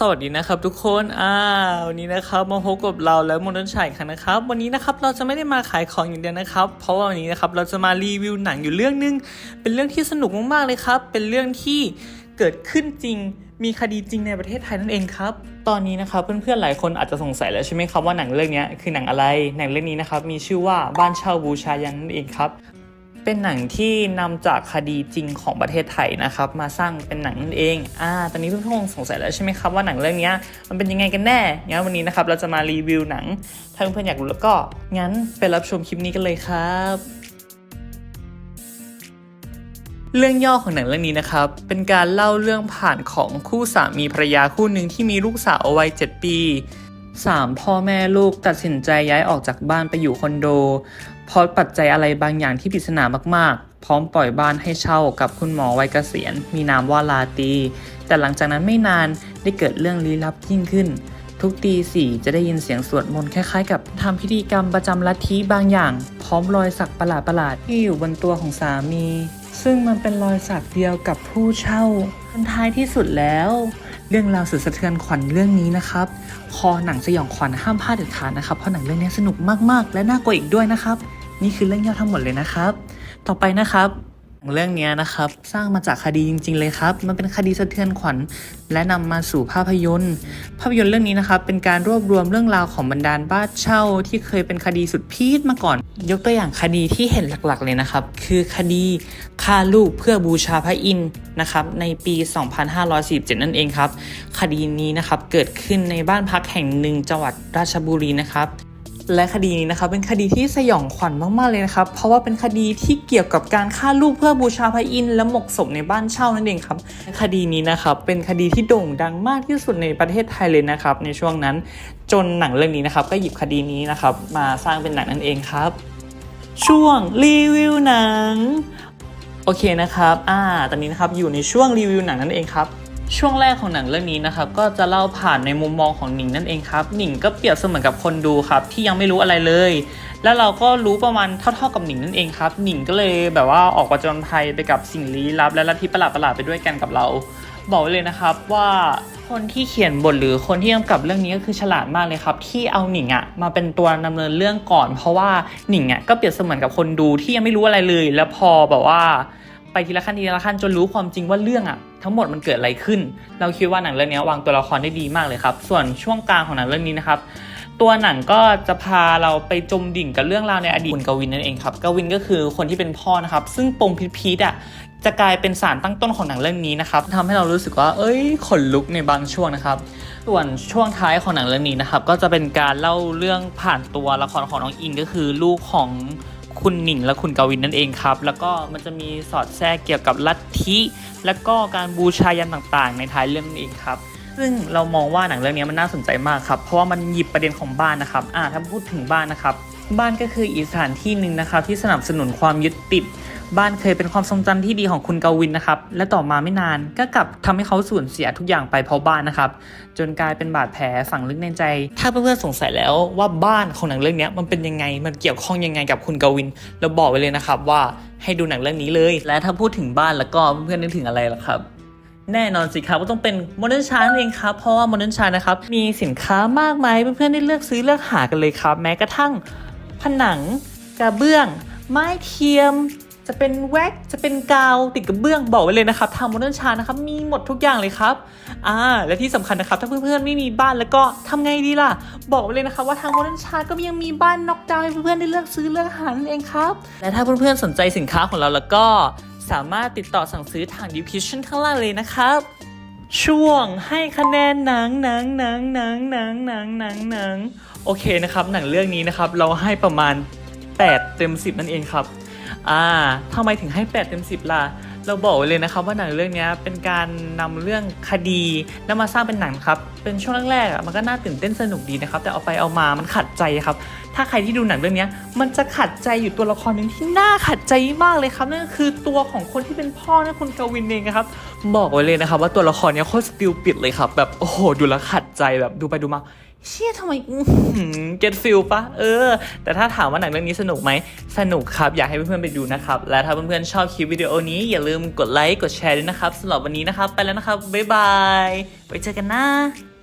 สวัสดีนะครับทุกคน อ่า วันนี้นะครับมาพบกับเราและมนต์ชัยกันนะครับ วันนี้นะครับเราจะไม่ได้มาขายของอย่างเดียวนะครับ เพราะว่าวันนี้นะครับเราจะมารีวิวหนังอยู่เรื่องนึง เป็นเรื่องที่สนุกมากๆเลยครับ เป็นเรื่องที่เกิดขึ้นจริง มีคดีจริงในประเทศไทยนั่นเองครับ ตอนนี้นะครับเพื่อนๆหลายคนอาจจะสงสัยแล้วใช่ไหมครับว่าหนังเรื่องนี้คือหนังอะไร หนังเรื่องนี้นะครับมีชื่อว่าบ้านเช่าบูชายันนั่นเองครับ เป็นหนังที่นำจากคดีจริงของประเทศไทยนะครับ มาสร้างเป็นหนังนั่นเองอ่าตอนนี้เพื่อนๆคงสงสัยแล้วใช่ไหมครับว่าหนังเรื่องนี้มันเป็นยังไงกันแน่งั้นวันนี้นะครับเราจะมารีวิวหนัง ถ้าเพื่อนๆอยากรู้แล้วก็งั้นไปรับชมคลิปนี้กันเลยครับเรื่องย่อของหนังเรื่องนี้นะครับ เป็นการเล่าเรื่องผ่านของคู่สามีภรรยาคู่หนึ่งที่มีลูกสาววัย 7 ปี 3. พ่อแม่ลูกตัดสินใจย้ายออกจากบ้านไปอยู่คอนโด เพราะปัจจัยอะไรบางอย่างที่ปริศนามากๆ พร้อมปล่อยบ้านให้เช่ากับคุณหมอวัยเกษียณ มีนามว่าลาตี แต่หลังจากนั้นไม่นานได้เกิดเรื่องลี้ลับยิ่งขึ้น ทุกตีสี่จะได้ยินเสียงสวดมนต์คล้ายๆ กับทำพิธีกรรมประจำลัทธิบางอย่าง พร้อมรอยสักประหลาดๆที่อยู่บนตัวของสามี ซึ่งมันเป็นรอยสักเดียวกับผู้เช่าจนท้ายที่สุดแล้ว เรื่องราวสุดสะเทือนขวัญเรื่องนี้นะครับคอหนังสยองขวัญห้ามพลาดเด็ดขาดนะครับเพราะหนังเรื่องนี้สนุกมากๆ และน่ากลัวอีกด้วยนะครับ นี่คือเรื่องย่อทั้งหมดเลยนะครับ ต่อไปนะครับ เรื่องนี้นะครับสร้างมาจากคดีจริง ๆ เลยครับ มันเป็นคดีสะเทือนขวัญ และนำมาสู่ภาพยนตร์ ภาพยนตร์เรื่องนี้นะครับเป็นการรวบรวมเรื่องราวของบรรดาลบ้านเช่าที่เคยเป็นคดีสุดพีคมาก่อน ยกตัวอย่างคดีที่เห็นหลักๆ เลยนะครับ คือคดีฆ่าลูกเพื่อบูชาพระอินทร์นะครับในปี 2547 นั่นเองครับ คดีนี้นะครับเกิดขึ้นในบ้านพักแห่งหนึ่งจังหวัดราชบุรีนะครับ และคดีนี้นะครับเป็นคดีที่สยองขวัญมากๆเลยนะครับเพราะว่าเป็นคดีที่เกี่ยวกับการฆ่าลูกเพื่อบูชาพระอินทร์และหมกศพในบ้านเช่านั่นเองครับคดีนี้นะครับเป็นคดีที่โด่งดังมากที่สุดในประเทศไทยเลยนะครับในช่วงนั้นจนหนังเรื่องนี้นะครับก็หยิบคดีนี้นะครับมาสร้างเป็นหนังนั่นเองครับ ช่วงรีวิวหนังโอเคนะครับอ่าตอนนี้นะครับอยู่ในช่วงรีวิวหนังนั่นเองครับ ช่วงแรกของหนังเรื่องนี้นะครับก็จะเล่าผ่านในมุมมองของหนิงนั่นเองครับหนิงก็เปรียบเสมือนกับคนดูครับที่ยังไม่รู้อะไรเลย แล้วเราก็รู้ประมาณเท่าๆกับหนิงนั่นเองครับหนิงก็เลยแบบว่าออกประจนภัยไปกับสิ่งลี้ลับ และลัทธิประหลาดๆไปด้วยกันกับเรา บอกไว้เลยนะครับว่าคนที่เขียนบทหรือคนที่กำกับเรื่องนี้ก็คือฉลาดมากเลยครับ ที่เอาหนิงอะมาเป็นตัวดำเนินเรื่องก่อน เพราะว่าหนิงอะก็เปรียบเสมือนกับคนดูที่ยังไม่รู้อะไรเลย แล้วพอแบบว่า ไปทีละขั้นทีละขั้นจนรู้ความจริงว่าเรื่องอะทั้งหมดมันเกิดอะไรขึ้น เราคิดว่าหนังเรื่องนี้วางตัวละครได้ดีมากเลยครับ ส่วนช่วงกลางของหนังเรื่องนี้นะครับตัวหนังก็จะพาเราไปจมดิ่งกับเรื่องราวในอดีตคุณกวินนั่นเองครับกวินก็คือคนที่เป็นพ่อนะครับ ซึ่งปมพีดๆอะจะกลายเป็นสารตั้งต้นของหนังเรื่องนี้นะครับทำให้เรารู้สึกว่า เอ้ยขนลุกในบางช่วงนะครับ ส่วนช่วงท้ายของหนังเรื่องนี้นะครับ ก็จะเป็นการเล่าเรื่องผ่านตัวละครของน้องอิงก็คือลูกของ คุณหนิงและคุณกวินนั่นเองครับ แล้วก็มันจะมีสอดแทรกเกี่ยวกับลัทธิ และก็การบูชายันต่างๆ ในท้ายเรื่องนี้เองครับ ซึ่งเรามองว่าหนังเรื่องนี้มันน่าสนใจมากครับ เพราะว่ามันหยิบประเด็นของบ้านนะครับอ่าถ้าพูดถึงบ้านนะครับ บ้านก็คืออีกสถานที่หนึ่งนะครับที่สนับสนุนความยึดติด บ้านเคยเป็นความทรงจำที่ดีของคุณกวินนะครับ และต่อมาไม่นานก็กลับทำให้เขาสูญเสียทุกอย่างไปเพราะบ้านนะครับ จนกลายเป็นบาดแผลฝังลึกในใจ ถ้าเพื่อนๆสงสัยแล้วว่าบ้านของหนังเรื่องนี้มันเป็นยังไง มันเกี่ยวข้องยังไงกับคุณกวิน เราบอกไว้เลยนะครับว่าให้ดูหนังเรื่องนี้เลย และถ้าพูดถึงบ้านแล้วก็เพื่อนๆนึกถึงอะไรล่ะครับ แน่นอนสิครับว่าต้องเป็นโมเดิร์นชาร์เองครับ เพราะว่าโมเดิร์นชาร์นะครับ มีสินค้ามากมายเพื่อนๆได้เลือกซื้อเลือกหากันเลยครับ แม้กระทั่งผนังกระเบื้อง ไม้เทียม จะเป็นแว็กจะเป็นกาวติดกระเบื้องบอกไว้เลยนะครับทางโมเดิร์นชาร์นะครับมีหมดทุกอย่างเลยครับอ่าและที่สำคัญนะครับถ้าเพื่อนๆไม่มีบ้านแล้วก็ทำไงดีล่ะ บอกไว้เลยนะครับว่าทางโมเดิร์นชาร์ก็ยังมีบ้านน็อกดาวให้เพื่อนๆได้เลือกซื้อเลือกหานั่นเองครับและถ้าเพื่อนๆสนใจสินค้าของเราแล้วก็ สามารถติดต่อสั่งซื้อทางดิวคิชั่นข้างล่างเลยนะครับ ช่วงให้คะแนนหนังหนังหนังหนังหนังหนังหนังหนังโอเคนะครับ หนังเรื่องนี้นะครับ เราให้ประมาณ 8 เต็ม 10 นั่นเองครับ อ่าทำไมถึงให้ 8 เต็ม 10 ล่ะ เราบอกไว้เลยนะครับว่าหนังเรื่องนี้เป็นการนำเรื่องคดีแล้วมาสร้างเป็นหนังครับ เป็นช่วงแรกๆมันก็น่าตื่นเต้นสนุกดีนะครับ แต่เอาไปเอามามันขัดใจครับ ถ้าใครที่ดูหนังเรื่องนี้มันจะขัดใจอยู่ตัวละครหนึ่งที่น่าขัดใจมากเลยครับนั่นก็คือตัวของคนที่เป็นพ่อนะคุณกวินเองครับบอกไว้เลยนะครับว่าตัวละครนี้โคตรสติลปิดเลยครับแบบโอ้โหดูแลวขัดใจแบบดูไปดูมา เชี่ยทำไมเก็ตฟิลปะเออ แต่ถ้าถามว่าหนังเรื่องนี้สนุกไหม สนุกครับ อยากให้เพื่อนๆไปดูนะครับ และถ้าเพื่อนๆชอบคลิปวิดีโอนี้ อย่าลืมกดไลค์ กดแชร์ด้วยนะครับสำหรับวันนี้นะครับ ไปแล้วนะครับ บ๊ายบาย ไปเจอกันนะ